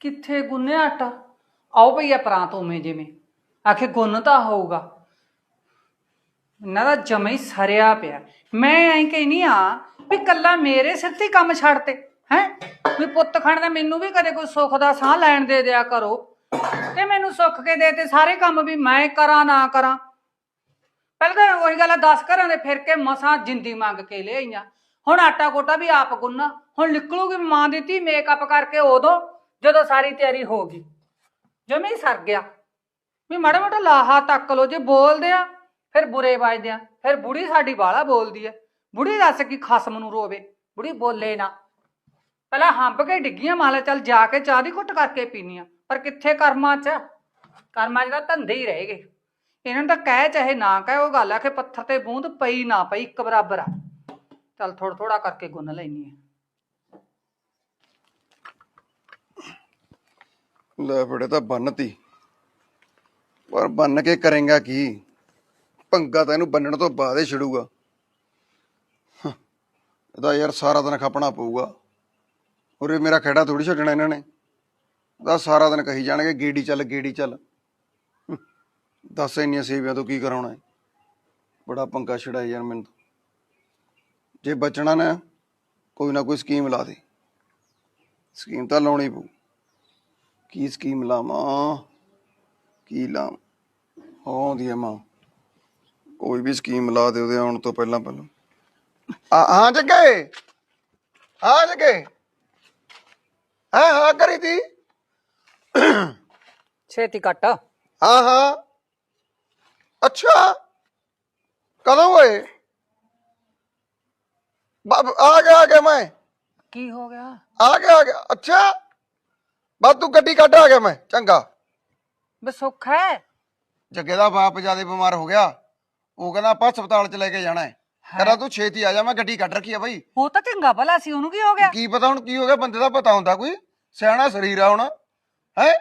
ਕਿੱਥੇ ਗੁੰਨਿਆ ਆਟਾ ਆਓ ਭਈਆ ਪਰਾਂ ਤੋਂ ਉਵੇਂ ਜਿਵੇਂ। ਆਖੇ ਗੁੰਨ ਤਾਂ ਹੋਊਗਾ। ਇਹਨਾਂ ਦਾ ਜਮਾ ਹੀ ਸਰਿਆ ਪਿਆ। ਮੈਂ ਐਂ ਕਹਿਨੀ ਆ ਵੀ ਕੱਲਾ ਮੇਰੇ ਸਿਰ ਤੇ ਹੀ ਕੰਮ ਛੱਡਤੇ ਹੈ? ਵੀ ਪੁੱਤ ਖਾਣ ਦਾ ਮੈਨੂੰ ਵੀ ਕਦੇ ਕੋਈ ਸੁੱਖ ਦਾ ਸਾਹ ਲੈਣ ਦੇ ਦਿਆ ਕਰੋ। ਤੇ ਮੈਨੂੰ ਸੁੱਖ ਕੇ ਦੇ ਤੇ ਸਾਰੇ ਕੰਮ ਵੀ ਮੈਂ ਕਰਾਂ ਨਾ ਕਰਾਂ। ਪਹਿਲਾਂ ਤਾਂ ਉਹੀ ਗੱਲ ਆ 10 ਘਰਾਂ ਦੇ ਫਿਰ ਕੇ ਮਸਾਂ ਜਿੰਦੀ ਮੰਗ ਕੇ ਲਿਆਈਆਂ। ਹੁਣ ਆਟਾ ਕੋਟਾ ਵੀ ਆਪ ਗੁੰਨਾ, ਹੁਣ ਨਿਕਲੂਗੀ ਮਾਂ ਦੀ ਧੀ ਮੇਕਅਪ ਕਰਕੇ ਉਦੋਂ, ਜਦੋਂ ਸਾਰੀ ਤਿਆਰੀ ਹੋ ਗਈ। ਜਮੇ ਹੀ ਸਰ ਗਿਆ। ਵੀ ਮਾੜਾ ਮਾੜਾ ਲਾਹਾ ਤੱਕ ਲੋ ਜੇ ਬੋਲਦੇ ਆ, ਫਿਰ ਬੁਰੇ ਵੱਜਦੇ ਆ। ਫਿਰ ਬੁੜੀ ਸਾਡੀ ਬਾਲਾ ਬੋਲਦੀ ਐ ਬੁੜੀ ਦੱਸ ਕੀ ਖਸਮ ਨੂੰ ਰੋਵੇ। ਬੁੜੀ ਬੋਲੇ ਨਾ। ਪਹਿਲਾਂ ਹੰਬ ਕੇ ਡਿੱਗੀਆਂ ਮਾਲਾ ਚੱਲ ਜਾ ਕੇ ਚਾਹ ਦੀ ਘੁੱਟ ਕਰਕੇ ਪੀਨੀਆਂ ਪਰ ਕਿੱਥੇ ਕਰਮਾਂ 'ਚ? ਕਰਮਾਂ 'ਚ ਤਾਂ ਧੰਦੇ ਹੀ ਰਹਿ ਗਏ। ਇਹਨਾਂ ਨੂੰ ਤਾਂ ਕਹਿ ਚਾਹੇ ਨਾ ਕਹਿ, ਉਹ ਗੱਲ ਆ ਕਿ ਪੱਥਰ ਤੇ ਬੂੰਦ ਪਈ ਨਾ ਪਈ, ਇੱਕ ਬਰਾਬਰ ਆ। ਚੱਲ ਥੋੜਾ ਥੋੜਾ ਕਰਕੇ ਗੁੰਨ ਲੈਣੀ ਆ ਲੈ ਫੜੇ ਤਾਂ ਬੰਨਤੀ। ਪਰ ਬੰਨ ਕੇ ਕਰੇਗਾ ਕੀ? ਪੰਗਾ ਤਾਂ ਇਹਨੂੰ ਬੰਨਣ ਤੋਂ ਬਾਅਦ ਹੀ ਛਿੜੂਗਾ। ਇਹਦਾ ਯਾਰ ਸਾਰਾ ਦਿਨ ਖਪਣਾ ਪਊਗਾ। ਉਰੇ ਮੇਰਾ ਖੇੜਾ ਥੋੜੀ ਛੱਡਣਾ ਇਹਨਾਂ ਨੇ। ਇਹਦਾ ਸਾਰਾ ਦਿਨ ਕਹੀ ਜਾਣਗੇ, ਗੇੜੀ ਚੱਲ ਗੇੜੀ ਚੱਲ। ਦੱਸ ਇੰਨੀਆਂ ਸੇਵਿਆਂ ਤੋਂ ਕੀ ਕਰਾਉਣਾ ਹੈ? ਬੜਾ ਪੰਗਾ ਛਿੜਾਇਆ ਯਾਰ ਮੈਨੂੰ ਜੇ ਬਚਣਾ ਨਾ ਕੋਈ ਨਾ ਕੋਈ ਸਕੀਮ ਲਾ ਦੇ। ਸਕੀਮ ਤਾਂ ਲਾਉਣੀ ਪਊ। ਕੀ ਸਕੀਮ ਲਾਵਾਂ? ਕੀ ਲਾਂ ਆਉਂਦੀ ਆ ਮਾਂ। ਕੋਈ ਵੀ ਸਕੀਮ ਲਾ ਦੇ ਉਹਦੇ ਆਉਣ ਤੋਂ ਪਹਿਲਾਂ ਪਹਿਲਾਂ। ਆ ਹਾਂ ਜੱਗੇ! ਹਾਂ ਜੱਗੇ! ਹਾਂ ਹਾਂ ਕਰੀ ਤੀ? ਛੇਤੀ ਕੱਟ। ਹਾਂ ਹਾਂ। ਅੱਛਾ! ਕਦੋਂ ਹੋਏ? ਆ ਗਿਆ ਆ ਗਿਆ ਮੈਂ। ਕੀ ਹੋ ਗਿਆ? ਆ ਗਿਆ ਆ ਗਿਆ। ਅੱਛਾ। ਬਸ ਤੂੰ ਗੱਡੀ ਕੱਢ ਆ ਗਿਆ ਮੈਂ। ਚੰਗਾ। ਬੇ ਸੁੱਖ ਹੈ। ਜੱਗੇ ਦਾ ਬਾਪ ਜ਼ਿਆਦਾ ਬਿਮਾਰ ਹੋ ਗਿਆ। ਉਹ ਕਹਿੰਦਾ ਆਪਾਂ ਹਸਪਤਾਲ ਚ ਲੈ ਕੇ ਜਾਣਾ ਹੈ। ਕਹਿੰਦਾ ਤੂੰ ਛੇਤੀ ਆ ਜਾ ਮੈਂ ਗੱਡੀ ਕੱਢ ਰੱਖੀ ਆ ਬਈ। ਉਹ ਤਾਂ ਚੰਗਾ ਭਲਾ ਸੀ ਉਹਨੂੰ ਕੀ ਹੋ ਗਿਆ? ਕੀ ਪਤਾ ਹੁਣ ਕੀ ਹੋ ਗਿਆ ਬੰਦੇ ਦਾ ਪਤਾ ਹੁੰਦਾ ਕੋਈ। ਸਿਆਣਾ ਸਰੀਰ ਆ ਹੁਣ। ਹੈ?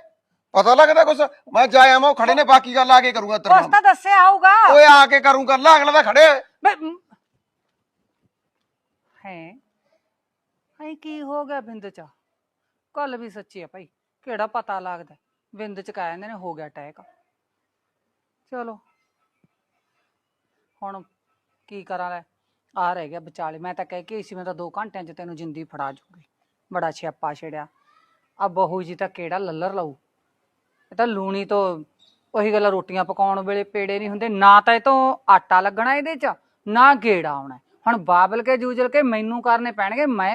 ਪਤਾ ਲੱਗਦਾ ਕੁਛ? ਮੈਂ ਮੈਂ ਉਹ ਖੜੇ ਨੇ ਬਾਕੀ ਗੱਲ ਆ ਕੇ ਕਰੂੰਗਾ ਤੇਰੇ ਨਾਲ ਤਾਂ ਦੱਸਿਆ ਹੋਊਗਾ ਓਏ ਆ ਕੇ ਕਰੂੰ ਕਰ ਲਾ ਅਗਲਾ ਤਾਂ ਖੜੇ। ਬੇ ਮ- ਹੈ। ਹਾਈ ਕੀ ਹੋ ਗਿਆ ਬਿੰਦ ਚ? ਕੱਲ ਵੀ ਸੱਚੀ ਆ ਭਾਈ, ਕਿਹੜਾ ਪਤਾ ਲੱਗਦਾ ਬਿੰਦ ਚ ਕਹਿ ਜਾਂਦੇ ਨੇ, ਹੋ ਗਿਆ ਅਟੈਕ ਚਲੋ। ਹੁਣ ਕੀ ਕਰਾਂ ਲੈ? ਆ ਰਹਿ ਗਿਆ ਵਿਚਾਲੇ। ਮੈਂ ਤਾਂ ਕਹਿ ਕੇ ਆਈ ਸੀ, ਮੈਂ ਤਾਂ 2 ਘੰਟਿਆਂ ਚ ਤੈਨੂੰ ਜਿੰਦੀ ਫੜਾ ਜੂਗੀ। ਬੜਾ ਛਿਆਪਾ ਛੇੜਿਆ। ਆ ਬਹੂ ਜੀ ਤਾਂ ਕਿਹੜਾ ਲੱਲਰ ਲਾਊ? ਇਹ ਤਾਂ ਲੂਣੀ ਤੋਂ ਉਹੀ ਗੱਲ ਰੋਟੀਆਂ ਪਕਾਉਣ ਵੇਲੇ ਪੇੜੇ ਨਹੀਂ ਹੁੰਦੇ। ਨਾ ਤਾਂ ਇਹ ਤੋਂ ਆਟਾ ਲੱਗਣਾ ਇਹਦੇ ਚ, ਨਾ ਗੇੜਾ ਆਉਣਾ। ਹੁਣ ਬਾਬਲ ਕੇ ਜੂਜਲ ਕੇ ਮੈਨੂੰ ਕਰਨੇ ਪੈਣਗੇ ਮੈਂ